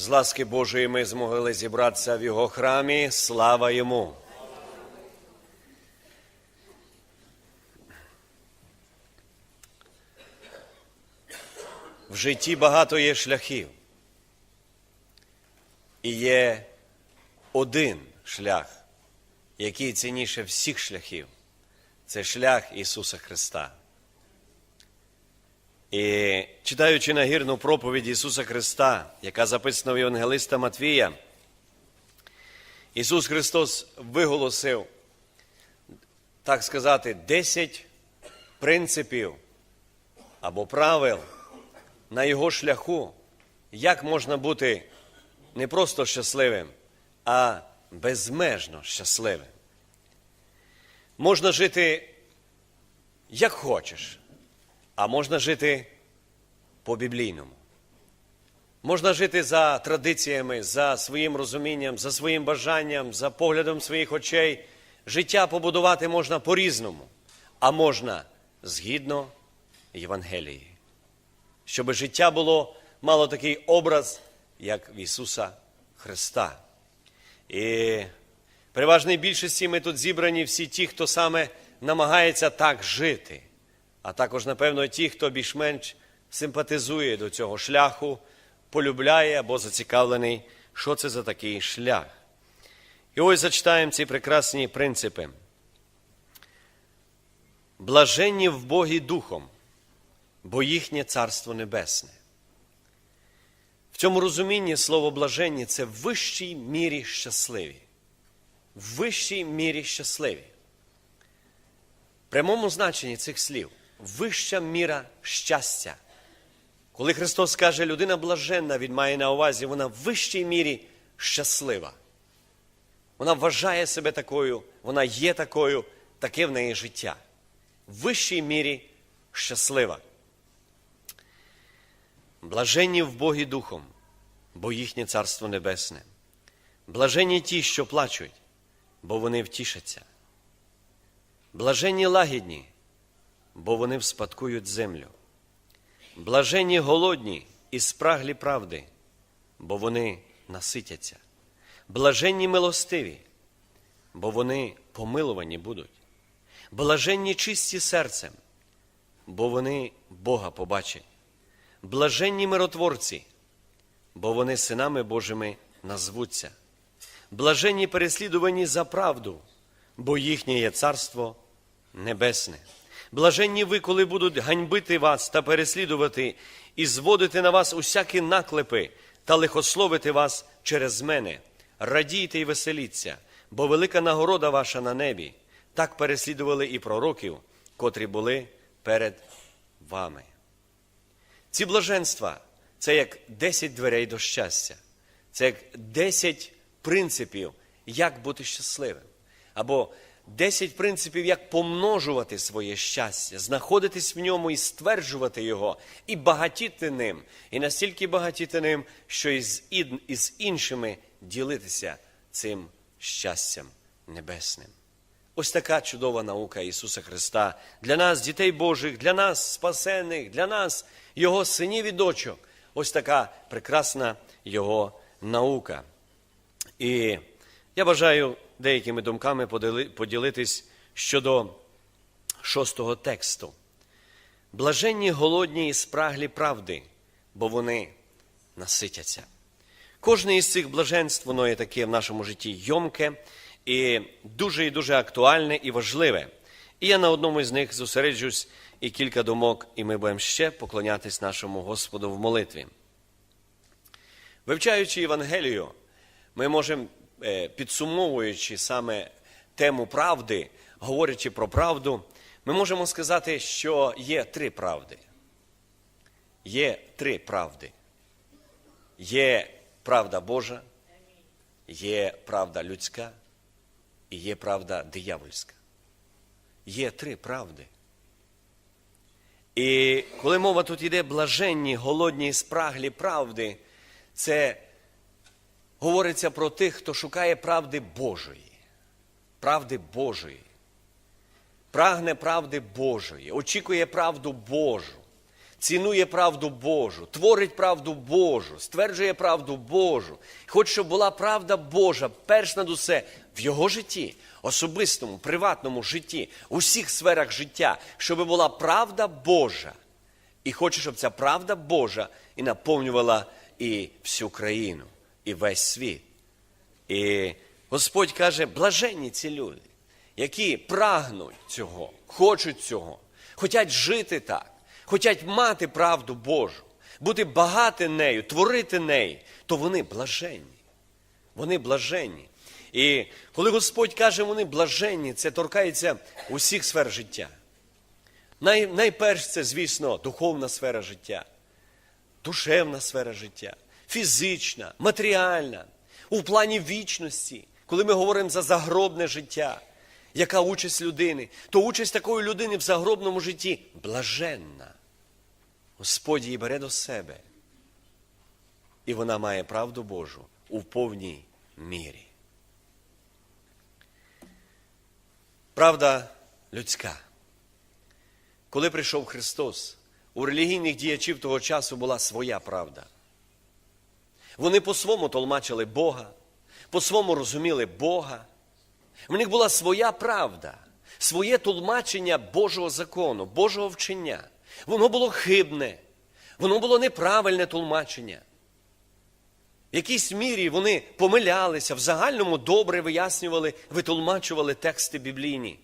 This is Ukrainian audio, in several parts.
З ласки Божої ми змогли зібратися в Його храмі. Слава йому! В житті багато є шляхів. І є один шлях, який цінніше всіх шляхів. Це шлях Ісуса Христа. І читаючи нагірну проповідь Ісуса Христа, яка записана в Євангелиста Матвія, Ісус Христос виголосив, так сказати, 10 принципів або правил на Його шляху, як можна бути не просто щасливим, а безмежно щасливим. Можна жити як хочеш, а можна жити по-біблійному. Можна жити за традиціями, за своїм розумінням, за своїм бажанням, за поглядом своїх очей. Життя побудувати можна по-різному, а можна згідно Євангелії. Щоб життя було, мало такий образ, як в Ісуса Христа. І переважній більшості ми тут зібрані всі ті, хто саме намагається так жити, а також, напевно, ті, хто більш-менш симпатизує до цього шляху, полюбляє або зацікавлений, що це за такий шлях. І ось зачитаємо ці прекрасні принципи. Блаженні в Богі Духом, бо їхнє Царство Небесне. В цьому розумінні слово блаженні це в вищій мірі щасливі. В вищій мірі щасливі. В прямому значенні цих слів вища міра щастя. Коли Христос каже, людина блаженна, Він має на увазі, вона в вищій мірі щаслива. Вона вважає себе такою, вона є такою, таке в неї життя. В вищій мірі щаслива. Блаженні в Богі Духом, бо їхнє Царство Небесне. Блаженні ті, що плачуть, бо вони втішаться. Блаженні лагідні, бо вони вспадкують землю. Блаженні голодні і спраглі правди, бо вони наситяться. Блаженні милостиві, бо вони помилувані будуть. Блаженні чисті серцем, бо вони Бога побачать. Блаженні миротворці, бо вони синами Божими назвуться. Блаженні переслідувані за правду, бо їхнє є царство небесне. Блаженні ви, коли будуть ганьбити вас та переслідувати і зводити на вас усякі наклепи та лихословити вас через мене. Радійте і веселіться, бо велика нагорода ваша на небі. Так переслідували і пророків, котрі були перед вами. Ці блаженства це як 10 дверей до щастя, це як 10 принципів, як бути щасливим. Або 10 принципів, як помножувати своє щастя, знаходитись в ньому і стверджувати його, і багатіти ним, і настільки багатіти ним, що із, із іншими ділитися цим щастям небесним. Ось така чудова наука Ісуса Христа для нас, дітей Божих, для нас, спасених, для нас, Його синів і дочок. Ось така прекрасна Його наука. І я бажаю деякими думками поділитись щодо шостого тексту. Блаженні голодні і спраглі правди, бо вони наситяться. Кожне із цих блаженств, воно є таке в нашому житті йомке і дуже і дуже актуальне і важливе. І я на одному із них зосереджусь і кілька думок, і ми будемо ще поклонятись нашому Господу в молитві. Вивчаючи Євангелію, ми можемо, підсумовуючи саме тему правди, говорячи про правду, ми можемо сказати, що є три правди. Є три правди. Є правда Божа, є правда людська і є правда диявольська. Є три правди. І коли мова тут йде блаженні, голодні і спраглі правди, це говориться про тих, хто шукає правди Божої, правди Божої, прагне правди Божої, очікує правду Божу. цінує правду Божу, творить правду Божу, стверджує правду Божу. Хоче, щоб була правда Божа, перш над усе в його житті, особистому, приватному житті, у всіх сферах життя, щоб була правда Божа. І хоче, щоб ця правда Божа і наповнювала і всю країну, і весь світ. І Господь каже, блаженні ці люди, які прагнуть цього, хочуть цього, хочуть жити так, хочуть мати правду Божу, бути багати нею, творити неї, то вони блаженні. Вони блаженні. І коли Господь каже, вони блаженні, це торкається усіх сфер життя. Най, найперш це, звісно, духовна сфера життя, душевна сфера життя, фізична, матеріальна, у плані вічності, коли ми говоримо за загробне життя, яка участь людини, то участь такої людини в загробному житті блаженна. Господь її бере до себе. І вона має правду Божу у повній мірі. Правда людська. Коли прийшов Христос, у релігійних діячів того часу була своя правда. Вони по-свому толмачили Бога, по-свому розуміли Бога. В них була своя правда, своє толмачення Божого закону, Божого вчення. Воно було хибне, воно було неправильне толмачення. В якійсь мірі вони помилялися, в загальному добре вияснювали, витолмачували тексти біблійні.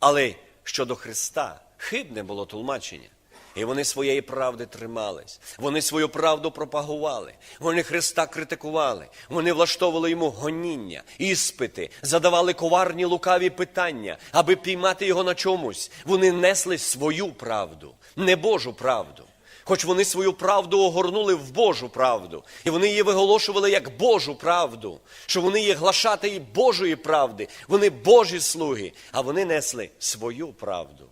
Але щодо Христа хибне було толмачення. І вони своєї правди тримались, вони свою правду пропагували, вони Христа критикували, вони влаштовували йому гоніння, іспити, задавали коварні лукаві питання, аби піймати його на чомусь. Вони несли свою правду, не Божу правду. Хоч вони свою правду огорнули в Божу правду, і вони її виголошували як Божу правду, що вони є глашатої Божої правди, вони Божі слуги, а вони несли свою правду.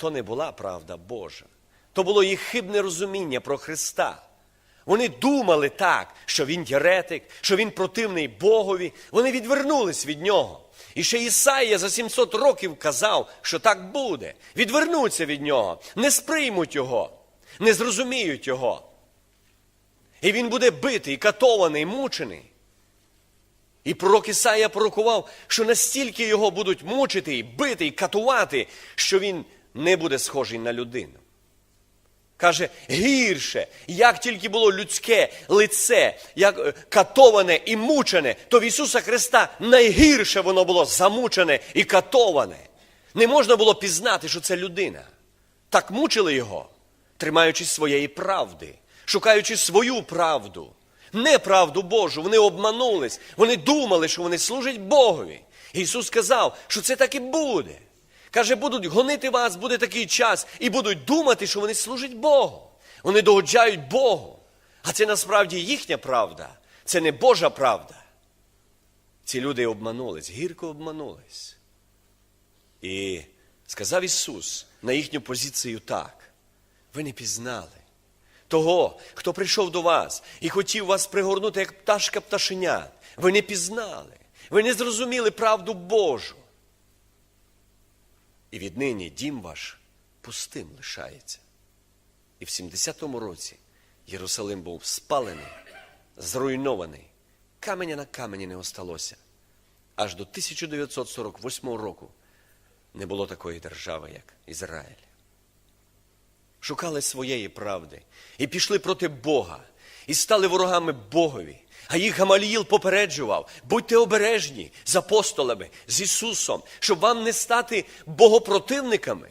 То не була правда Божа, то було їх хибне розуміння про Христа. Вони думали так, що він єретик, що він противний Богові. Вони відвернулись від нього. І ще Ісаїя за 700 років казав, що так буде. Відвернуться від нього, не сприймуть його, не зрозуміють його. І він буде битий, катований, мучений. І пророк Ісаїя пророкував, що настільки його будуть мучити, бити, і катувати, що він не буде схожий на людину. Каже, гірше, як тільки було людське лице, як е, катоване і мучене, то в Ісуса Христа найгірше воно було замучене і катоване. Не можна було пізнати, що це людина. Так мучили його, тримаючись своєї правди, шукаючи свою правду, не правду Божу. Вони обманулись, вони думали, що вони служать Богові. Ісус сказав, що це так і буде. Каже, будуть гонити вас, буде такий час, і будуть думати, що вони служать Богу. Вони догоджають Богу. А це насправді їхня правда. Це не Божа правда. Ці люди обманулись, гірко обманулись. І сказав Ісус на їхню позицію так. Ви не пізнали того, хто прийшов до вас і хотів вас пригорнути, як пташка пташеня. Ви не пізнали, ви не зрозуміли правду Божу. І віднині дім ваш пустим лишається. І в 70-му році Єрусалим був спалений, зруйнований, каменя на камені не осталося. Аж до 1948 року не було такої держави, як Ізраїль. Шукали своєї правди і пішли проти Бога, і стали ворогами Богові. А їх Гамаліїл попереджував, будьте обережні з апостолами, з Ісусом, щоб вам не стати богопротивниками.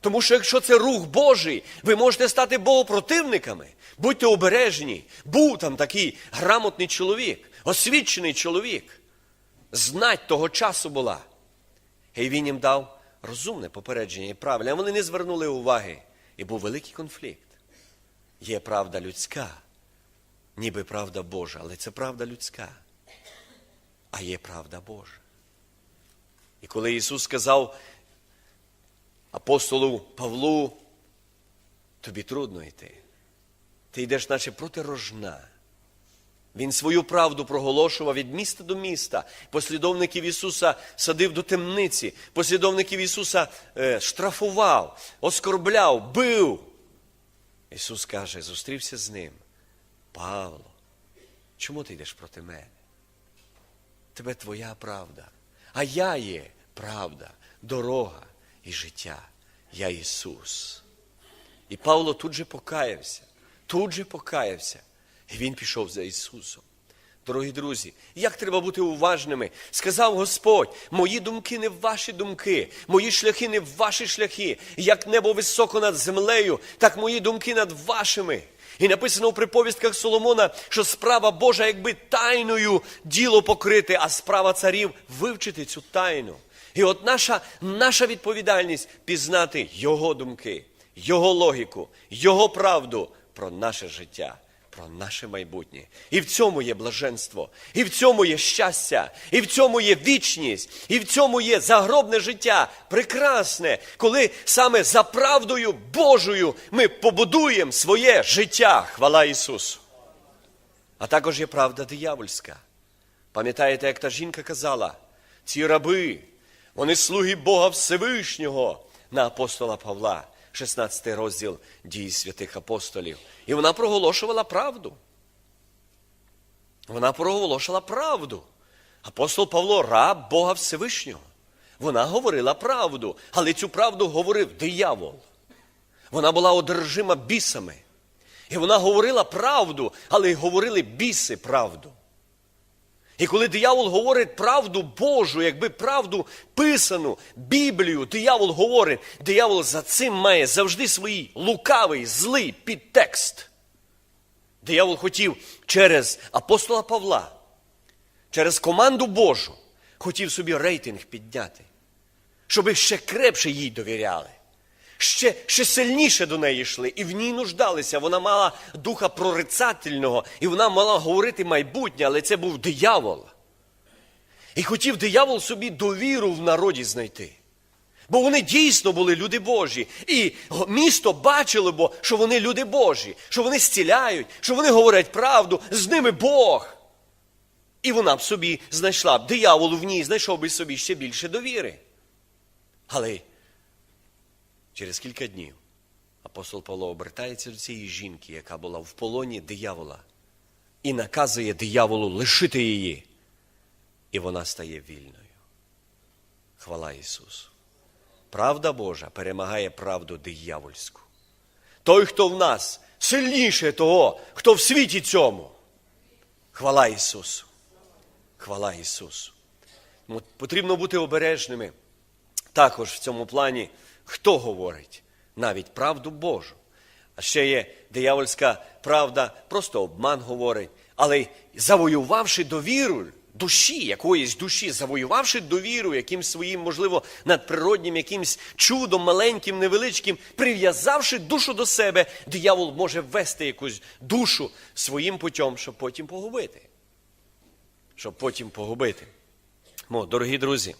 Тому що якщо це рух Божий, ви можете стати богопротивниками. Будьте обережні. Був там такий грамотний чоловік, освічений чоловік. Знать того часу була. І він їм дав розумне попередження і правильне, вони не звернули уваги. І був великий конфлікт. Є правда людська, ніби правда Божа, але це правда людська. А є правда Божа. І коли Ісус сказав апостолу Павлу, тобі трудно йти. Ти йдеш, наче проти рожна. Він свою правду проголошував від міста до міста. Послідовників Ісуса садив до темниці, послідовників Ісуса е, штрафував, оскорбляв, бив. Ісус каже, зустрівся з ним. Павло, чому ти йдеш проти мене? Тебе твоя правда, а я є правда, дорога і життя. Я Ісус. І Павло тут же покаявся, тут же покаявся. І він пішов за Ісусом. Дорогі друзі, як треба бути уважними? Сказав Господь, мої думки не ваші думки, мої шляхи не ваші шляхи. Як небо високо над землею, так мої думки над вашими. І написано у приповістках Соломона, що справа Божа, якби тайною діло покрити, а справа царів вивчити цю тайну. І от наша, наша відповідальність пізнати Його думки, Його логіку, Його правду про наше життя, про наше майбутнє. І в цьому є блаженство, і в цьому є щастя, і в цьому є вічність, і в цьому є загробне життя, прекрасне, коли саме за правдою Божою ми побудуємо своє життя. Хвала Ісусу. А також є правда диявольська. Пам'ятаєте, як та жінка казала, ці раби, вони слуги Бога Всевишнього на апостола Павла, 16 розділ дії святих апостолів. І вона проголошувала правду. Вона проголошувала правду. Апостол Павло раб Бога Всевишнього. Вона говорила правду, але цю правду говорив диявол. Вона була одержима бісами. І вона говорила правду, але й говорили біси правду. І коли диявол говорить правду Божу, якби правду писану, Біблію, диявол говорить, диявол за цим має завжди свій лукавий, злий підтекст. Диявол хотів через апостола Павла, через команду Божу, хотів собі рейтинг підняти, щоб ще крепше їй довіряли ще, ще сильніше до неї йшли, і в ній нуждалися. Вона мала духа прорицательного, і вона мала говорити майбутнє, але це був диявол. І хотів диявол собі довіру в народі знайти. Бо вони дійсно були люди Божі. І місто бачило, бо, що вони люди Божі, що вони зціляють, що вони говорять правду, з ними Бог. І вона б собі знайшла б диявол в ній, знайшов би собі ще більше довіри. Але Через кілька днів апостол Павло обертається до цієї жінки, яка була в полоні диявола, і наказує дияволу лишити її. І вона стає вільною. Хвала Ісусу. Правда Божа перемагає правду диявольську. Той, хто в нас сильніше того, хто в світі цьому. Хвала Ісусу. Хвала Ісусу. Потрібно бути обережними також в цьому плані хто говорить навіть правду Божу. А ще є диявольська правда, просто обман говорить, але завоювавши довіру душі, якоїсь душі, завоювавши довіру якимсь своїм, можливо, надприроднім, якимсь чудом, маленьким, невеличким, прив'язавши душу до себе, диявол може ввести якусь душу своїм путем, щоб потім погубити. Щоб потім погубити. Мо, дорогі друзі.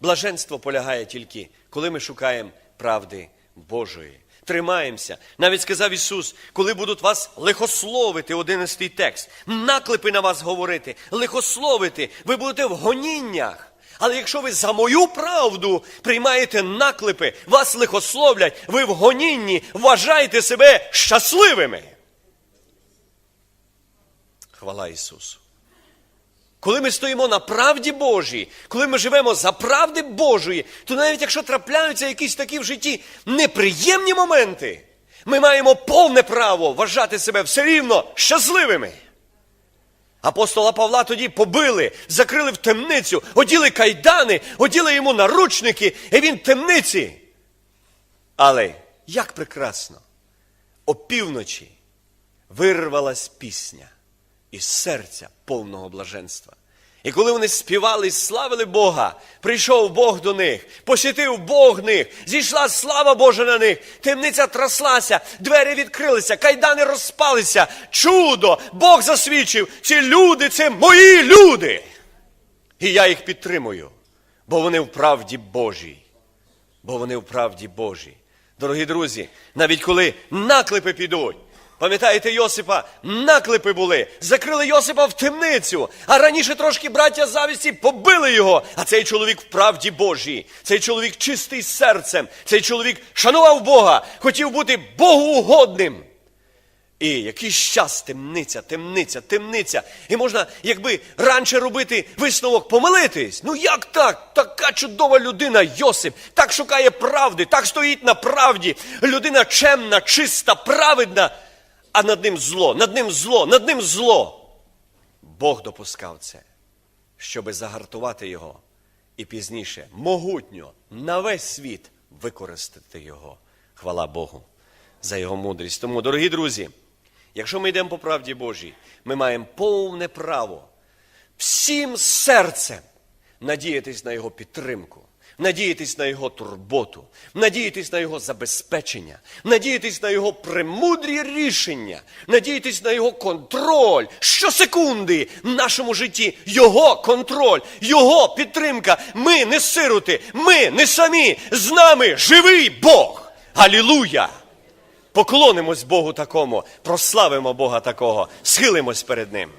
Блаженство полягає тільки, коли ми шукаємо правди Божої. Тримаємося. Навіть сказав Ісус, коли будуть вас лихословити, одинадцятий текст, наклепи на вас говорити, лихословити, ви будете в гоніннях. Але якщо ви за мою правду приймаєте наклепи, вас лихословлять, ви в гонінні вважаєте себе щасливими. Хвала Ісусу. Коли ми стоїмо на правді Божій, коли ми живемо за правди Божої, то навіть якщо трапляються якісь такі в житті неприємні моменти, ми маємо повне право вважати себе все рівно щасливими. Апостола Павла тоді побили, закрили в темницю, оділи кайдани, оділи йому наручники, і він в темниці. Але як прекрасно, опівночі вирвалась пісня із серця повного блаженства. І коли вони співали і славили Бога, прийшов Бог до них, посвятив Бог них, зійшла слава Божа на них, темниця траслася, двері відкрилися, кайдани розпалися. Чудо! Бог засвідчив, ці люди це мої люди. І я їх підтримую, бо вони в правді Божій. Бо вони в правді Божій. Дорогі друзі, навіть коли наклепи підуть, Пам'ятаєте Йосипа? Наклепи були, закрили Йосипа в темницю, а раніше трошки браття завісті побили його. А цей чоловік в правді Божій, цей чоловік чистий серцем, цей чоловік шанував Бога, хотів бути Богу угодним. І якийсь час темниця, темниця, темниця. І можна, якби раніше робити висновок, помилитись. Ну як так? Така чудова людина Йосип, так шукає правди, так стоїть на правді. Людина чемна, чиста, праведна, а над ним зло, над ним зло, над ним зло. Бог допускав це, щоби загартувати його і пізніше могутньо на весь світ використати його. Хвала Богу за його мудрість. Тому, дорогі друзі, якщо ми йдемо по правді Божій, ми маємо повне право всім серцем надіятись на його підтримку, надіятись на його турботу, надіятись на його забезпечення, надіятись на його премудрі рішення, надіятись на його контроль щосекунди в нашому житті, його контроль, його підтримка. Ми не сироти, ми не самі, з нами живий Бог. Алілуя! Поклонимось Богу такому, прославимо Бога такого, схилимось перед Ним.